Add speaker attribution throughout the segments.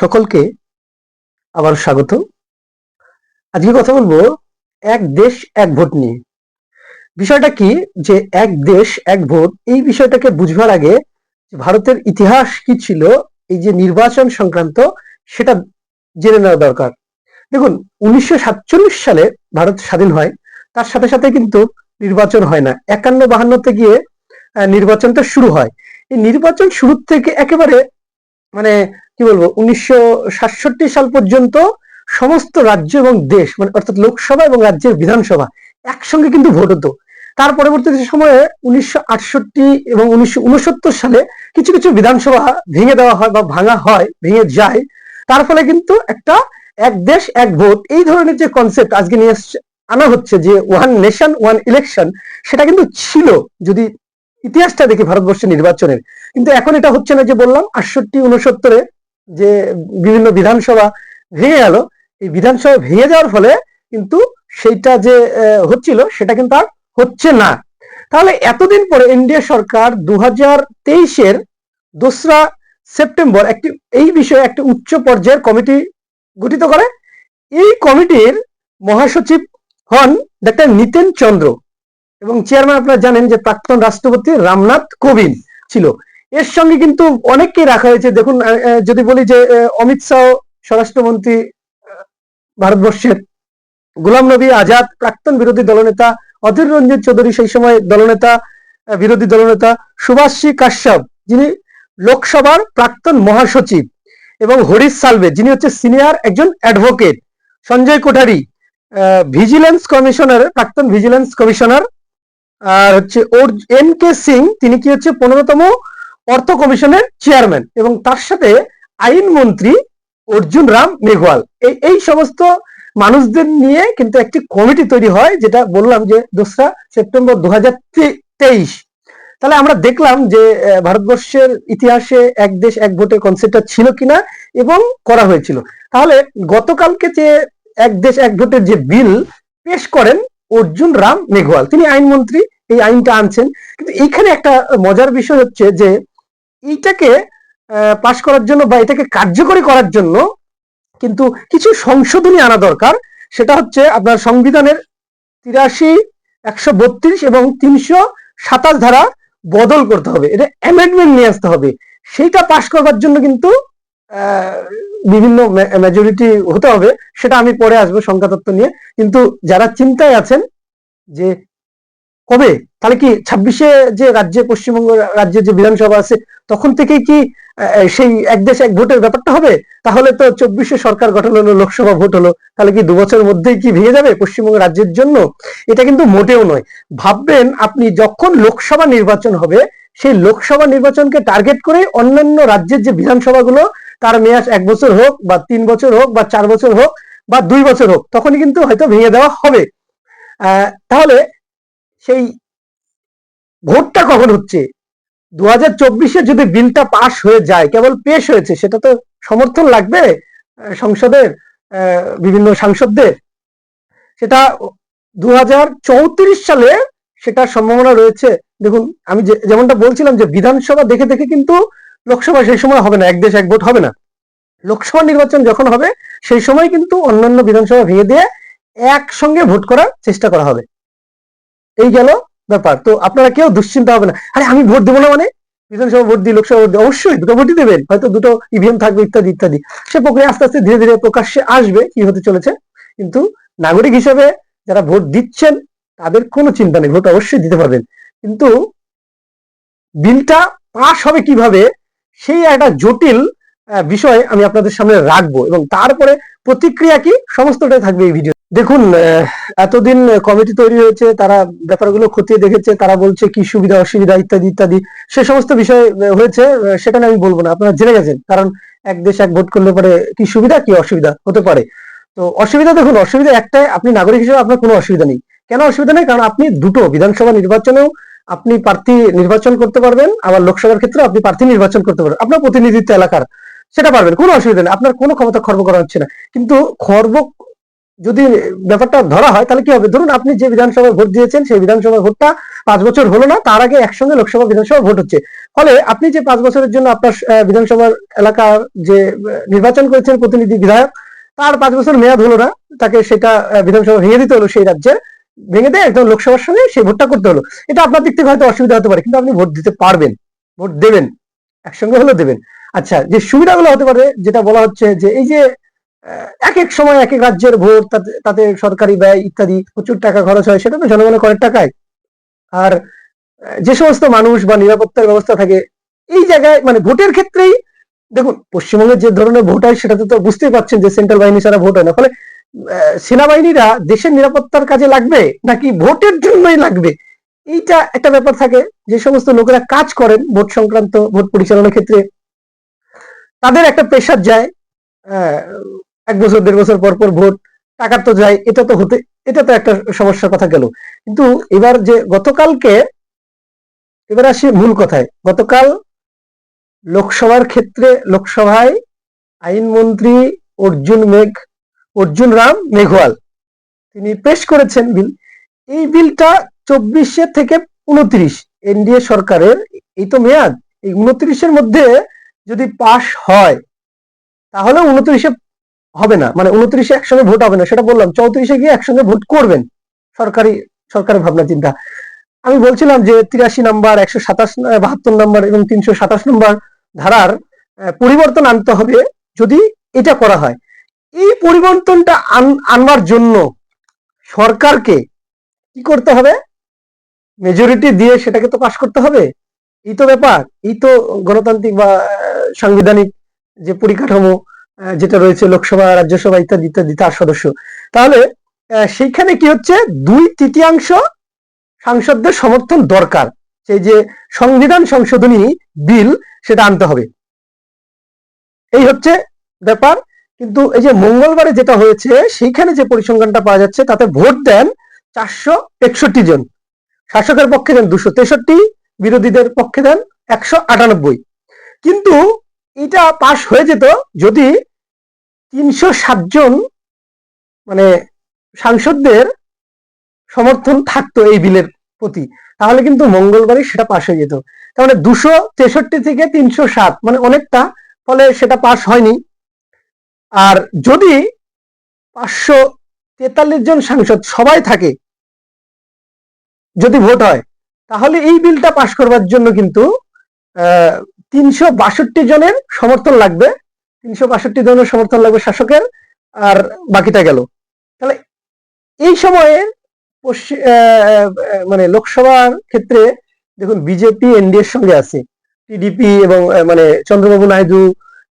Speaker 1: সকলকে আবার স্বাগত। আজকে কথা বলব এক দেশ, এক ভোট নিয়ে। বিষয়টা কি যে এক দেশ, এক ভোট, এই বিষয়টাকে বুঝবার আগে ভারতের ইতিহাস কি ছিল, এই যে নির্বাচন সংক্রান্ত, সেটা জেনে নেওয়া দরকার। দেখুন, উনিশশো সাতচল্লিশ সালে ভারত স্বাধীন হয়, তার সাথে সাথে কিন্তু নির্বাচন হয় না। একান্ন বাহান্নতে গিয়ে নির্বাচনটা শুরু হয়। এই নির্বাচন শুরু থেকে একেবারে মানে কি বলব, উনিশশো সাতষট্টি সাল পর্যন্ত সমস্ত রাজ্য এবং দেশ মানে অর্থাৎ লোকসভা এবং রাজ্যের বিধানসভা একসঙ্গে কিন্তু ভোট হতো। তার পরবর্তী সময়ে উনিশশো আটষট্টি এবং উনিশশো উনসত্তর সালে কিছু কিছু বিধানসভা ভেঙে দেওয়া হয় বা ভাঙা হয়, ভেঙে যায়। তার ফলে কিন্তু একটা এক দেশ, এক ভোট, এই ধরনের যে কনসেপ্ট আজকে নিয়ে আনা হচ্ছে যে ওয়ান নেশন ওয়ান ইলেকশন সেটা কিন্তু ছিল যদি ইতিহাসটা দেখি ভারতবর্ষের নির্বাচনের। কিন্তু এখন এটা হচ্ছে না যে বললাম, আটষট্টি উনসত্তরে যে বিভিন্ন বিধানসভা ভেঙে গেল, এই বিধানসভা ভেঙে যাওয়ার ফলে কিন্তু সেইটা যে হচ্ছিল সেটা কিন্তু আর হচ্ছে না। তাহলে এতদিন পরে এনডিএ সরকার দু হাজার তেইশের দোসরা সেপ্টেম্বর একটি, এই বিষয়ে একটি উচ্চ পর্যায়ের কমিটি গঠিত করে। এই কমিটির মহাসচিব হন ডাক্তার নিতেন চন্দ্র এবং চেয়ারম্যান আপনারা জানেন যে প্রাক্তন রাষ্ট্রপতি রামনাথ কোবিন্দ ছিল। এর সঙ্গে কিন্তু অনেককে রাখা হয়েছে। দেখুন যদি বলি যে অমিত শাহ, স্বরাষ্ট্রমন্ত্রী ভারতবর্ষের গোলাম নবী আজাদ, প্রাক্তন বিরোধী দলনেতা অধীর রঞ্জিত চৌধুরী, সেই সময় দলনেতা বিরোধী দলনেতা সুভাষী কাশ্যপ, যিনি লোকসভার প্রাক্তন মহাসচিব, এবং হরিশ সালভে, যিনি হচ্ছে সিনিয়র একজন advocate. Sanjay Kothari vigilance commissioner, প্রাক্তন ভিজিলেন্স কমিশনার, আর হচ্ছে ওর এন কে সিং, তিনি কি হচ্ছে পনেরোতম অর্থ কমিশনের চেয়ারম্যান এবং তার সাথে আইন মন্ত্রী অর্জুন রাম মেঘওয়াল। এই সমস্ত মানুষদের নিয়ে কিন্তু একটি কমিটি তৈরি হয়, যেটা বললাম যে দোসরা সেপ্টেম্বর দু তেইশ। তাহলে আমরা দেখলাম যে ভারতবর্ষের ইতিহাসে এক দেশ এক ভোটের কনসেপ্টটা ছিল কিনা এবং করা হয়েছিল। তাহলে গতকালকে যে এক দেশ এক ভোটের যে বিল পেশ করেন অর্জুন রাম মেঘওয়াল, তিনি আইনমন্ত্রী এই আইনটা আনছেন। কিন্তু এইখানে একটা মজার বিষয় হচ্ছে যে এইটাকে পাশ করার জন্য বা এটাকে কার্যকরী করার জন্য কিন্তু কিছু সংশোধনী আনা দরকার। সেটা হচ্ছে আপনার সংবিধানের তিরাশি, একশো বত্রিশ এবং তিনশো সাতাশ ধারা বদল করতে হবে। এটা অ্যামেন্ডমেন্ট নিয়ে আসতে হবে। সেইটা পাশ করবার জন্য কিন্তু বিভিন্ন মেজরিটি হতে হবে। সেটা আমি পরে আসব সংখ্যা তত্ত্ব নিয়ে। কিন্তু যারা চিন্তায় আছেন যে কবে? তাহলে কি ছাব্বিশে যে রাজ্যে, পশ্চিমবঙ্গ রাজ্যে যে বিধানসভা আছে, তখন থেকেই কি সেই এক দেশ এক ভোটের ব্যাপারটা হবে? তাহলে তো চব্বিশে সরকার গঠন হলো, লোকসভা ভোট হলো, তাহলে কি দু বছরের মধ্যেই কি ভেঙে যাবে পশ্চিমবঙ্গ রাজ্যের জন্য? এটা কিন্তু মোটেও নয়। ভাববেন আপনি যখন লোকসভা নির্বাচন হবে, সেই লোকসভা নির্বাচনকে টার্গেট করে অন্যান্য রাজ্যের যে বিধানসভাগুলো, তার মেয়াদ এক বছর হোক, বা তিন বছর হোক, বা চার বছর হোক, বা দুই বছর হোক, তখনই কিন্তু হয়তো ভেঙে দেওয়া হবে। তাহলে সেই ভোটটা কখন হচ্ছে? দু হাজার চব্বিশে যদি বিলটা পাশ হয়ে যায়, কেবল পেশ হয়েছে, সেটা তো সমর্থন লাগবে সংসদের বিভিন্ন সাংসদদের? সেটা দু হাজার চৌত্রিশ সালে সেটার সম্ভাবনা রয়েছে। দেখুন, আমি যেমনটা বলছিলাম যে, বিধানসভা দেখে দেখে কিন্তু লোকসভা সেই সময় হবে না, এক দেশ এক ভোট হবে না। লোকসভা নির্বাচন যখন হবে, সেই সময় কিন্তু অন্যান্য বিধানসভা ভেঙে দিয়ে একসঙ্গে ভোট করার চেষ্টা করা হবে। এই গেল ব্যাপার। তো আপনারা কেউ দুশ্চিন্তা হবে না। আরে আমি ভোট দেবো না মানে? বিধানসভা ভোট দিই লোকসভা ভোট দিই অবশ্যই দুটো ভোটই দেবেন। হয়তো দুটো ইভিএম থাকবে, ইত্যাদি ইত্যাদি। সে প্রক্রিয়া আস্তে আস্তে ধীরে ধীরে প্রকাশ্যে আসবে, কি হতে চলেছে? কিন্তু নাগরিক হিসেবে যারা ভোট দিচ্ছেন, তাদের কোনো চিন্তা নেই, ভোট অবশ্যই দিতে পারবেন। কিন্তু বিলটা পাশ হবে কীভাবে, সেই একটা জটিল বিষয় আমি আপনাদের সামনে রাখব এবং তারপরে প্রতিক্রিয়া কি সমস্তটাই থাকবে এই ভিডিও দেখুন এতদিন কমিটি তৈরি হয়েছে, তারা ব্যাপারগুলো খতিয়ে দেখেছে, তারা বলছে কি সুবিধা, অসুবিধা, ইত্যাদি ইত্যাদি। সে সমস্ত বিষয় হয়েছে সেখানে আমি বলব না, আপনারা জেনে গেছেন, কারণ এক দেশ এক ভোট করলে পরে কি সুবিধা, কি অসুবিধা হতে পারে। তো অসুবিধা দেখুন, অসুবিধা একটাই, আপনি নাগরিক হিসেবে আপনার কোনো অসুবিধা নেই। কেন অসুবিধা নেই? কারণ আপনি দুটো বিধানসভা নির্বাচনেও আপনি প্রার্থী নির্বাচন করতে পারবেন, আবার লোকসভার ক্ষেত্রে আপনি প্রার্থী নির্বাচন করতে পারবেন। আপনার প্রতিনিধিত্ব এলাকার। সেটা পারবেন, কোনো অসুবিধা নেই। আপনার কোনো ক্ষমতা খর্ব করা হচ্ছে না। কিন্তু খর্ব যদি ব্যাপারটা ধরা হয়, তাহলে কি হবে? ধরুন আপনি যে বিধানসভায় ভোট দিয়েছেন, সেই বিধানসভা ভোটটা পাঁচ বছর হলো না, তার আগে একসঙ্গে লোকসভা বিধানসভা ভোট হচ্ছে। ফলে আপনি যে পাঁচ বছরের জন্য আপনার বিধানসভার এলাকার যে নির্বাচন করেছেন প্রতিনিধি বিধায়ক, তার পাঁচ বছর মেয়াদ হলো না, তাকে সেটা বিধানসভা ভেঙে দিতে হলো, সেই রাজ্যে ভেঙে দিয়ে একদম লোকসভার সঙ্গে সেই ভোটটা করতে হলো। এটা আপনার দিক থেকে হয়তো অসুবিধা হতে পারে, কিন্তু আপনি ভোট দিতে পারবেন, ভোট দেবেন। একসঙ্গে হলেও দেবেন। আচ্ছা যে সুবিধাগুলো হতে পারে, যেটা বলা হচ্ছে যে এই যে এক এক সময় এক এক রাজ্যের ভোট, তাতে সরকারি ব্যয় ইত্যাদি প্রচুর টাকা খরচ হয়, সেটা তো জনগণের করের টাকায়। আর যে সমস্ত মানুষ বা নিরাপত্তার ব্যবস্থা থাকে, এই জায়গায় মানে ভোটের ক্ষেত্রেই, দেখুন, পশ্চিমবঙ্গের যে ধরনের ভোট হয়, সেটাতে তো বুঝতেই পারছেন যে সেন্ট্রাল বাহিনী ছাড়া ভোট হয় না। ফলে সেনাবাহিনীরা দেশের নিরাপত্তার কাজে লাগবে, নাকি ভোটের জন্যই লাগবে? এইটা একটা ব্যাপার থাকে, যে সমস্ত লোকেরা কাজ করেন ভোট সংক্রান্ত, ভোট পরিচালনার ক্ষেত্রে, তাদের একটা প্রেশার যায় এক বছর, দেড় বছর পর পর ভোট, টাকার তো যায়, এটা তো হতে, এটা তো একটা সমস্যার কথা গেল। কিন্তু এবার যে গতকালকে, এবার আসি মূল কথায়, গতকাল লোকসভার ক্ষেত্রে, লোকসভায় আইনমন্ত্রী অর্জুন মেঘ, অর্জুন রাম মেঘওয়াল, তিনি পেশ করেছেন বিল। এই বিলটা চব্বিশে থেকে উনত্রিশ এনডিএ সরকারের, এই তো মেয়াদ, এই উনত্রিশের মধ্যে যদি পাশ হয়, তাহলে উনত্রিশে হবে না মানে উনত্রিশে একসঙ্গে ভোট হবে না, সেটা বললাম, চৌত্রিশে গিয়ে একসঙ্গে ভোট করবেন, সরকারি, সরকারের ভাবনা, চিন্তা। আমি বলছিলাম যে তিরাশি নাম্বার, একশো সাতাশ বাহাত্তর নাম্বার এবং তিনশো সাতাশ নম্বর ধারার পরিবর্তন আনতে হবে যদি এটা করা হয়। এই পরিবর্তনটা আন- আনবার জন্য সরকারকে কি করতে হবে? মেজরিটি দিয়ে সেটাকে তো পাশ করতে হবে। এই তো ব্যাপার, এই তো গণতান্ত্রিক বা সাংবিধানিক যে পরিকাঠামো যেটা রয়েছে লোকসভা, রাজ্যসভা ইত্যাদি ইত্যাদি, তার সদস্য। তাহলে সেইখানে কি হচ্ছে? দুই তৃতীয়াংশ সাংসদদের সমর্থন দরকার। সেই যে সংবিধান সংশোধনী বিল, সেটা আনতে হবে। এই হচ্ছে ব্যাপার। কিন্তু এই যে মঙ্গলবারে যেটা হয়েছে, সেইখানে যে পরিসংখ্যানটা পাওয়া যাচ্ছে, তাতে ভোট দেন চারশো একষট্টি জন। শাসকের পক্ষে দেন দুশো তেষট্টি, বিরোধীদের পক্ষে দেন একশো আটানব্বই। কিন্তু এটা পাশ হয়ে যেত যদি তিনশো সাতজন মানে সাংসদদের সমর্থন থাকতো এই বিলের প্রতি, তাহলে কিন্তু মঙ্গলবারই সেটা পাশ হয়ে যেত। তার মানে দুশো তেষট্টি থেকে তিনশো সাত মানে অনেকটা, ফলে সেটা পাশ হয়নি। আর যদি পাঁচশো তেতাল্লিশ জন সাংসদ সবাই থাকে যদি ভোট হয়, তাহলে এই বিলটা পাশ করবার জন্য কিন্তু তিনশো বাষট্টি জনের সমর্থন লাগবে। তিনশো বাষট্টি জনের সমর্থন লাগবে শাসকের, আর বাকিটা গেল। তাহলে এই সময়ে মানে লোকসভার ক্ষেত্রে দেখুন, বিজেপি এনডিএ এর সঙ্গে আছে। টিডিপি এবং মানে চন্দ্রবাবু নাইডু,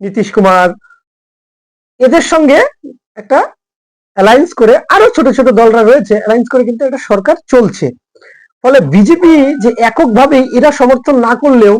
Speaker 1: নীতিশ কুমার, এদের সঙ্গে একটা অ্যালায়েন্স করে আরও ছোট ছোট দলরা রয়েছে। অ্যালায়েন্স করে কিন্তু একটা সরকার চলছে। ফলে বিজেপি যে এককভাবে এরা সমর্থন না করলেও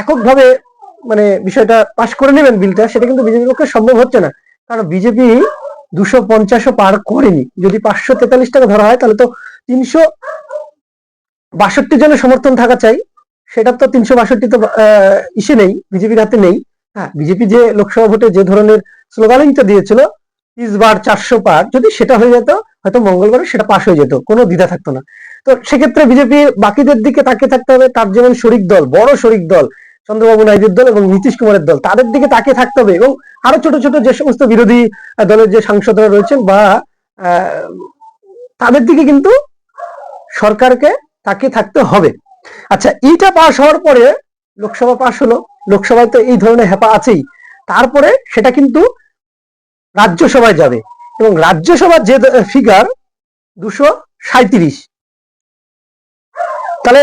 Speaker 1: এককভাবে মানে বিষয়টা পাশ করে নেবেন বিলটা, সেটা কিন্তু বিজেপির পক্ষে সম্ভব হচ্ছে না। কারণ বিজেপি দুশো পঞ্চাশও পার করেনি। যদি পাঁচশো তেতাল্লিশ টাকা ধরা হয়, তাহলে তো তিনশো বাষট্টি জনের সমর্থন থাকা চাই। সেটা তো তিনশো বাষট্টি তো ইসে নেই, বিজেপির হাতে নেই। হ্যাঁ বিজেপি যে লোকসভা ভোটে যে ধরনের স্লোগানিংটা দিয়েছিল তিরিশ বার চারশো পার, যদি সেটা হয়ে যেত, হয়তো মঙ্গলবারে সেটা পাশ হয়ে যেত, কোনো দ্বিধা থাকতো না। তো সেক্ষেত্রে বিজেপি বাকিদের দিকে তাকিয়ে থাকতে হবে, তার যেমন শরিক দল, বড় শরিক দল, চন্দ্রবাবু নাইডুর দল এবং নীতিশ কুমারের দল, তাদের দিকে তাকিয়ে থাকতে হবে এবং আরও ছোট ছোট যে সমস্ত বিরোধী দলের যে সাংসদরা রয়েছেন বা তাদের দিকে কিন্তু সরকারকে তাকিয়ে থাকতে হবে। আচ্ছা এইটা পাশ হওয়ার পরে লোকসভা পাশ হলো, লোকসভায় তো এই ধরনের হেপা আছেই। তারপরে সেটা কিন্তু রাজ্যসভায় যাবে। এবং রাজ্যসভার যে ফিগার দুশো সাঁত্রিশ তাহলে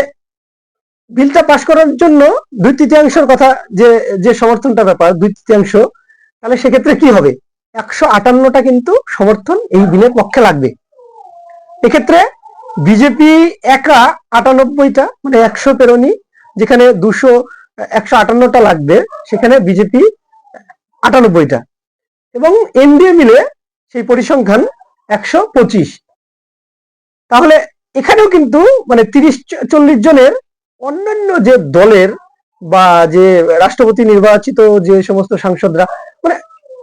Speaker 1: বিলটা পাশ করার জন্য দুই তৃতীয়াংশের কথা যে যে সমর্থনটা ব্যাপার, দুই তৃতীয়াংশ, তাহলে সেক্ষেত্রে কি হবে? একশো আটান্নটা কিন্তু সমর্থন এই বিলের পক্ষে লাগবে। এক্ষেত্রে বিজেপি একা আটানব্বইটা মানে একশো পেরোনি, যেখানে দুশো, একশো আটান্নটা লাগবে, সেখানে বিজেপি আটানব্বইটা। এবং এনডিএ মিলে সেই পরিসংখ্যান একশো পঁচিশ। তাহলে এখানেও কিন্তু মানে তিরিশ চল্লিশ জনের অন্যান্য যে দলের বা যে রাষ্ট্রপতি নির্বাচিত যে সমস্ত সাংসদরা মানে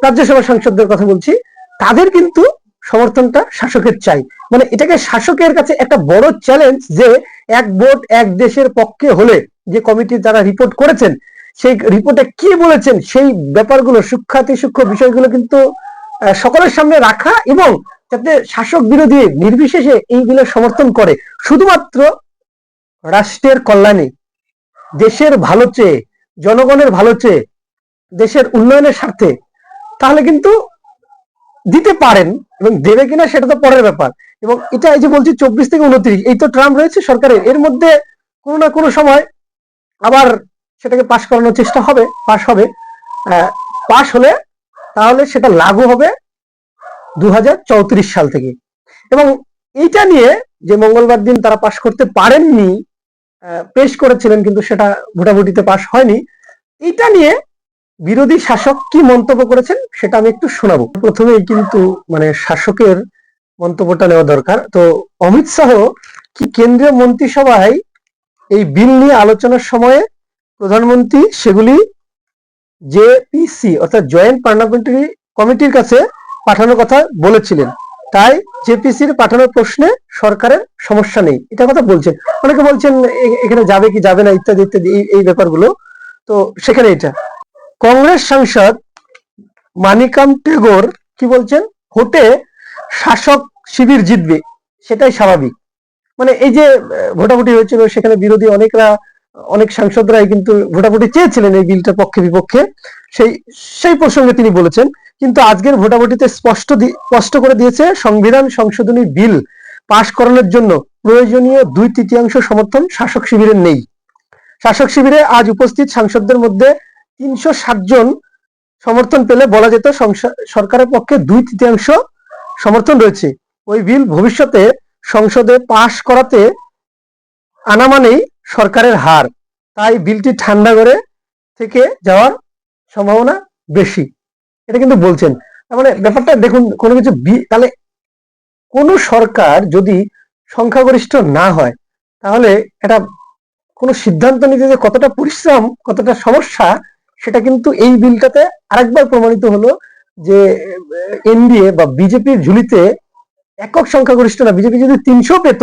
Speaker 1: রাজ্যসভার সাংসদদের কথা বলছি, তাদের কিন্তু সমর্থনটা শাসকের চাই। মানে এটাকে শাসকের কাছে একটা বড় চ্যালেঞ্জ যে এক ভোট এক দেশের পক্ষে হলে যে কমিটি তারা রিপোর্ট করেছেন সেই রিপোর্টে কি বলেছেন? সেই ব্যাপারগুলো সূক্ষাতি সূক্ষ্ম বিষয়গুলো কিন্তু সকলের সামনে রাখা এবং যাতে শাসক বিরোধী নির্বিশেষে এইগুলো সমর্থন করে। শুধুমাত্র রাষ্ট্রের কল্যাণে, দেশের ভালো চেয়ে, জনগণের ভালো চেয়ে, দেশের উন্নয়নের স্বার্থে, তাহলে কিন্তু দিতে পারেন এবং দেবে কিনা সেটা তো পরের ব্যাপার। এবং এটা এই যে বলছি চব্বিশ থেকে উনত্রিশ, এই তো ট্রাম্প রয়েছে সরকারের। এর মধ্যে কোনো না কোনো সময় আবার সেটাকে পাশ করানোর চেষ্টা হবে পাশ হবে। পাশ হলে তাহলে সেটা লাগু হবে দু হাজার চৌত্রিশ সাল থেকে। এবং এইটা নিয়ে যে মঙ্গলবার দিন তারা পাশ করতে পারেননি পেশ করেছিলেন কিন্তু সেটা ভোটাভুটিতে পাশ হয়নি। এটা নিয়ে বিরোধী শাসক কি মন্তব্য করেছেন সেটা আমি একটু শোনাবো। প্রথমেই কিন্তু মানে শাসকের মন্তব্যটা নেওয়া দরকার। তো অমিত শাহ কি কেন্দ্রীয় মন্ত্রিসভায় এই বিল নিয়ে আলোচনার সময়ে প্রধানমন্ত্রী সেগুলি জেপিসি অর্থাৎ জয়েন্ট পার্লামেন্টারি কমিটির কাছে পাঠানোর কথা বলেছিলেন। তাই জেপিসির পাঠানোর প্রশ্নে সরকারের সমস্যা নেই। এটা কথা বলছেন। অনেকে বলছেন এখানে যাবে কি, যাবে না? ইত্যাদি ইত্যাদি, এই- ব্যাপারগুলো। তো সেখানে এটা। কংগ্রেস সাংসদ মানিকাম টেগোর কি বলছেন? ভোটে শাসক শিবির জিতবে। সেটাই স্বাভাবিক। মানে এই যে ভোটাভুটি হয়েছিল, সেখানে বিরোধী অনেকরা অনেক সাংসদরাই কিন্তু ভোটাভুটি চেয়েছিলেন এই বিলটার পক্ষে বিপক্ষে। সেই সেই প্রসঙ্গে তিনি বলেছেন, কিন্তু আজকের ভোটাভুটিতে স্পষ্ট স্পষ্ট করে দিয়েছে সংবিধান সংশোধনী বিল পাশ করানোর জন্য প্রয়োজনীয় দুই তৃতীয়াংশ সমর্থন শাসক শিবিরের নেই। শাসক শিবিরে আজ উপস্থিত সাংসদদের মধ্যে তিনশো ষাট জন সমর্থন পেলে বলা যেত সরকারের পক্ষে দুই তৃতীয়াংশ সমর্থন রয়েছে। ওই বিল ভবিষ্যতে সংসদে পাশ করাতে আনা মানেই সরকারের হার। তাই বিলটি ঠান্ডা করে থেকে যাওয়ার সম্ভাবনা বেশি। এটা কিন্তু বলছেন। তার মানে ব্যাপারটা দেখুন, কোনো কিছু তাহলে কোন সরকার যদি সংখ্যাগরিষ্ঠ না হয়, তাহলে এটা কোনো সিদ্ধান্ত নিতে যে কতটা পরিশ্রম, কতটা সমস্যা, সেটা কিন্তু এই বিলটাতে আরেকবার প্রমাণিত হলো যে এনডিএ বা বিজেপির ঝুলিতে একক সংখ্যাগরিষ্ঠ না, বিজেপি যদি তিনশো পেত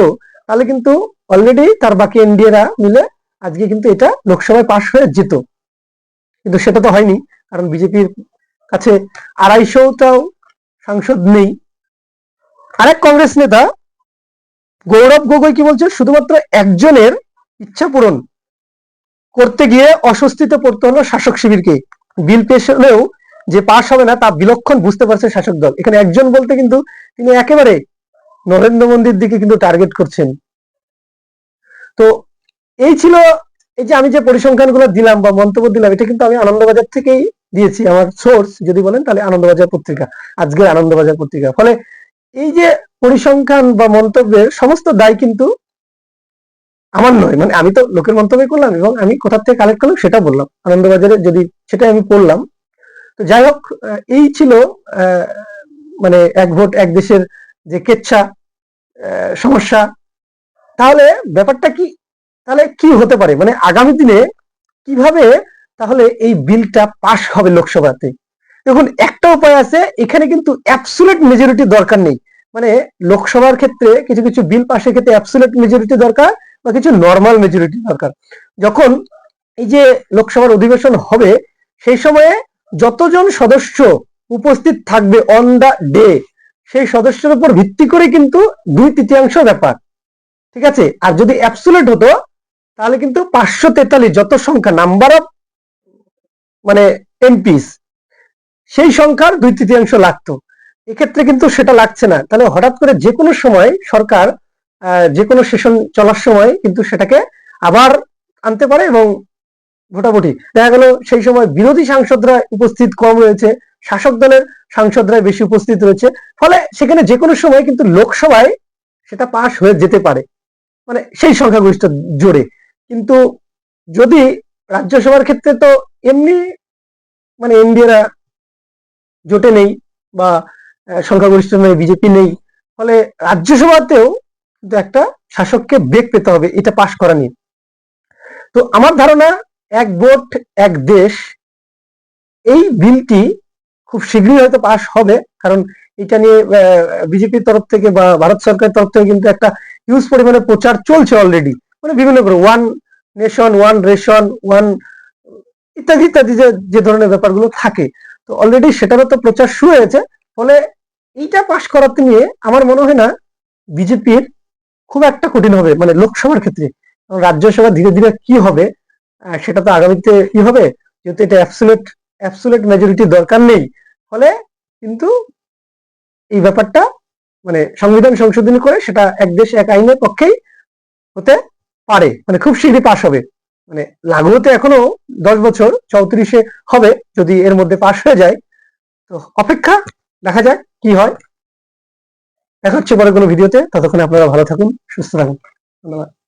Speaker 1: তাহলে কিন্তু অলরেডি তার বাকি এনডিএরা মিলে আজকে কিন্তু এটা লোকসভায় পাশ হয়ে যেত কিন্তু সেটা তো হয়নি, কারণ বিজেপির কাছে আড়াইশোটাও সাংসদ নেই। আরেক কংগ্রেস নেতা, গৌরব গগৈ কি বলছে? শুধুমাত্র একজনের ইচ্ছা পূরণ করতে গিয়ে অস্বস্তিতে পড়তে হলো শাসক শিবিরকে। বিল পেশ হলেও যে পাশ হবে না, তা বিলক্ষণ বুঝতে পারছে শাসক দল। এখানে একজন বলতে কিন্তু তিনি একেবারে নরেন্দ্র মোদীর দিকে কিন্তু টার্গেট করছেন। তো এই ছিল এই যে আমি যে পরিসংখ্যানগুলো দিলাম বা মন্তব্য দিলাম, এটা কিন্তু আমি আনন্দবাজার থেকেই দিয়েছি আমার সোর্স যদি বলেন তাহলে আনন্দবাজার পত্রিকা, আজকের আনন্দবাজার পত্রিকা। ফলে এই যে পরিসংখ্যান বা মন্তব্যের সমস্ত দায় কিন্তু আমার নয়। মানে আমি তো লোকের মন্তব্য করলাম এবং আমি কোথা থেকে কালেক্ট করলাম সেটা বললাম। আনন্দবাজারে যদি সেটা আমি পড়লাম। তো যাই হোক এই ছিল মানে এক ভোট, এক দেশের যে কেচ্ছা সমস্যা, তাহলে ব্যাপারটা কি, তাহলে কি হতে পারে? মানে আগামী দিনে কীভাবে তাহলে এই বিলটা পাশ হবে লোকসভাতে? দেখুন, একটা উপায় আছে, এখানে কিন্তু অ্যাবসুলেট মেজরিটি দরকার নেই। মানে লোকসভার ক্ষেত্রে কিছু কিছু বিল পাশের ক্ষেত্রে অ্যাবসুলেট মেজরিটি দরকার বা কিছু নর্মাল মেজরিটি দরকার। যখন এই যে লোকসভার অধিবেশন হবে, সেই সময়ে যতজন সদস্য উপস্থিত থাকবে অন দা ডে সেই সদস্যের উপর ভিত্তি করে কিন্তু দুই তৃতীয়াংশ ব্যাপার। ঠিক আছে? আর যদি অ্যাবসুলেট হতো, তাহলে কিন্তু পাঁচশো তেতাল্লিশ যত সংখ্যা নাম্বার অফ মানে এমপিস সেই সংখ্যার দুই তৃতীয়াংশ লাগতো। এক্ষেত্রে কিন্তু সেটা লাগছে না। তাহলে হঠাৎ করে যে কোনো সময় সরকার যে কোনো সেশন চলার সময় কিন্তু সেটাকে আবার আনতে পারে এবং ভোটাভুটি দেখা গেল সেই সময় বিরোধী সাংসদরা উপস্থিত কম রয়েছে, শাসক দলের সাংসদরা বেশি উপস্থিত রয়েছে। ফলে সেখানে যে কোনো সময় কিন্তু লোকসভায় সেটা পাশ হয়ে যেতে পারে। মানে সেই সংখ্যাগরিষ্ঠ জোরে। কিন্তু যদি রাজ্যসভার ক্ষেত্রে তো এমনি মানে এনডিএরা জোটে নেই বা সংখ্যাগরিষ্ঠ নেই বিজেপি নেই, ফলে রাজ্যসভাতেও কিন্তু একটা শাসককে বেগ পেতে হবে, এটা পাশ করা নিয়ে। তো আমার ধারণা এক ভোট এক দেশ, এই বিলটি খুব শীঘ্রই হয়তো পাশ হবে, কারণ এটা নিয়ে বিজেপির তরফ থেকে বা ভারত সরকারের তরফ থেকে কিন্তু একটা হিউজ পরিমাণে প্রচার চলছে অলরেডি মানে বিভিন্ন one nation one ration one ইত্যাদি ইত্যাদি যে যে ধরনের ব্যাপারগুলো থাকে। তো অলরেডি সেটারও তো প্রচার শুরু হয়েছে, ফলে এইটা পাশ করাতে নিয়ে আমার মনে হয় না বিজেপির খুব একটা কঠিন হবে মানে লোকসভার ক্ষেত্রে। রাজ্যসভা ধীরে ধীরে কি হবে সেটা তো আগামীতে কি হবে? যেহেতু এটা অ্যাবসুলেট অ্যাবসুলেট মেজরিটির দরকার নেই। ফলে কিন্তু এই ব্যাপারটা মানে সংবিধান সংশোধন করে সেটা এক দেশ এক আইনের পক্ষেই হতে পারে। মানে খুব শীঘ্রই পাশ হবে। মানে লাগু হতে এখনও দশ বছর, চৌত্রিশে হবে, যদি এর মধ্যে পাশ হয়ে যায়। তো অপেক্ষা দেখা যাক কি হয়। দেখা হচ্ছে পরে কোনো ভিডিওতে। ততক্ষণে আপনারা ভালো থাকুন, সুস্থ থাকুন। ধন্যবাদ।